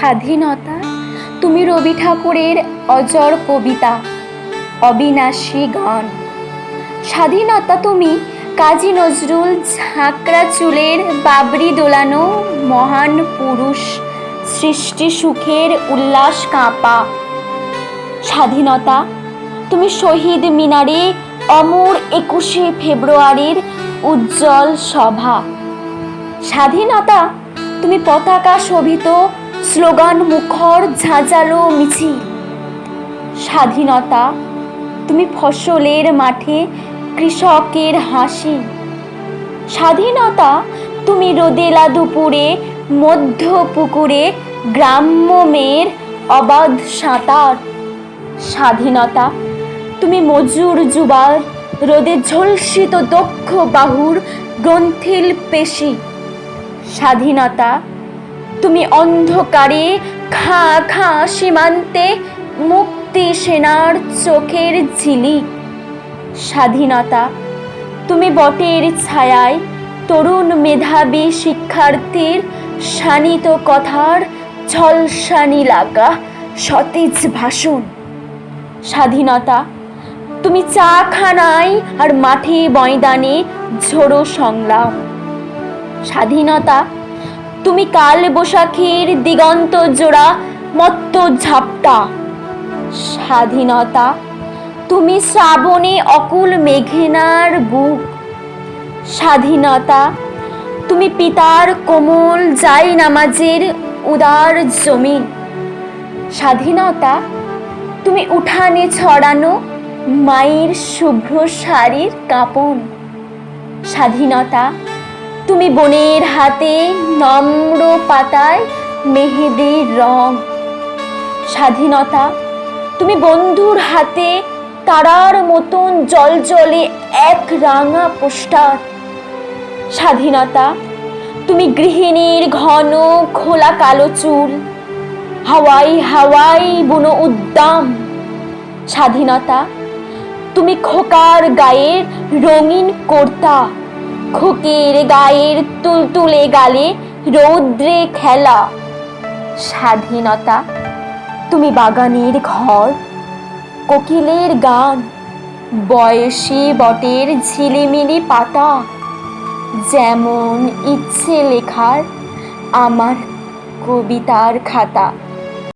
স্বাধীনতা? তুমি রবি ঠাকুরের অজর কবিতা, অবিনাশী গান। স্বাধীনতা তুমি কাজী নজরুল ঝাঁকড়া চুলের বাবরি দোলানো মহান পুরুষ, সৃষ্টি সুখের উল্লাস কাঁপা। স্বাধীনতা তুমি শহীদ মিনারে অমর একুশে ফেব্রুয়ারির উজ্জ্বল সভা। স্বাধীনতা তুমি পতাকা শোভিত স্লোগান মুখর ঝাঁঝালো মিছিল স্বাধীনতা, তুমি ফসলের মাঠে কৃষকের হাসি। স্বাধীনতা, তুমি রোদেলা দুপুরে, মধ্য পুকুরে, গ্রাম্য মেয়ের অবাধ সাঁতার। স্বাধীনতা, তুমি মজুর যুবার, রোদে ঝলসিত দক্ষ বাহুর গ্রন্থিল পেশি। স্বাধীনতা তুমি অন্ধকারে খা খা সীমান্তে মুক্তি সেনার চোখের ঝিলিক স্বাধীনতা, তুমি বটের ছায়ায় তরুণ মেধাবী শিক্ষার্থীর শানিত কথার ঝলসানি লাগা সতেজ ভাষণ। স্বাধীনতা, তুমি চা খানায় আর মাঠে ময়দানে ঝোড়ো সংলাপ স্বাধীনতা তুমি কাল বৈশাখীর দিগন্ত জোড়া মত্ত ঝাপটা। স্বাধীনতা, তুমি শ্রাবণে অকুল মেঘেনার বুক। স্বাধীনতা, তুমি পিতার কোমল যাই নামাজের উদার জমিন স্বাধীনতা, তুমি উঠানে ছড়ানো মায়ের শুভ্র শাড়ির কাঁপন স্বাধীনতা তুমি বনের হাতে নম্র পাতায় মেহেদির রং। স্বাধীনতা, তুমি বন্ধুর হাতে তারার মতন জল জলে এক রাঙা পোস্টার। স্বাধীনতা, তুমি গৃহিণীর ঘন খোলা কালো চুল, হাওয়াই হাওয়াই বুনো উদ্দাম। স্বাধীনতা, তুমি খোকার গায়ের রঙিন কর্তা। খোকের গায়ের তুলতুলে গালে রৌদ্রে খেলা। স্বাধীনতা, তুমি বাগানের ঘর, কোকিলের গান, বয়সী বটের ঝিলিমিলি পাতা, যেমন ইচ্ছে লেখার আমার কবিতার খাতা।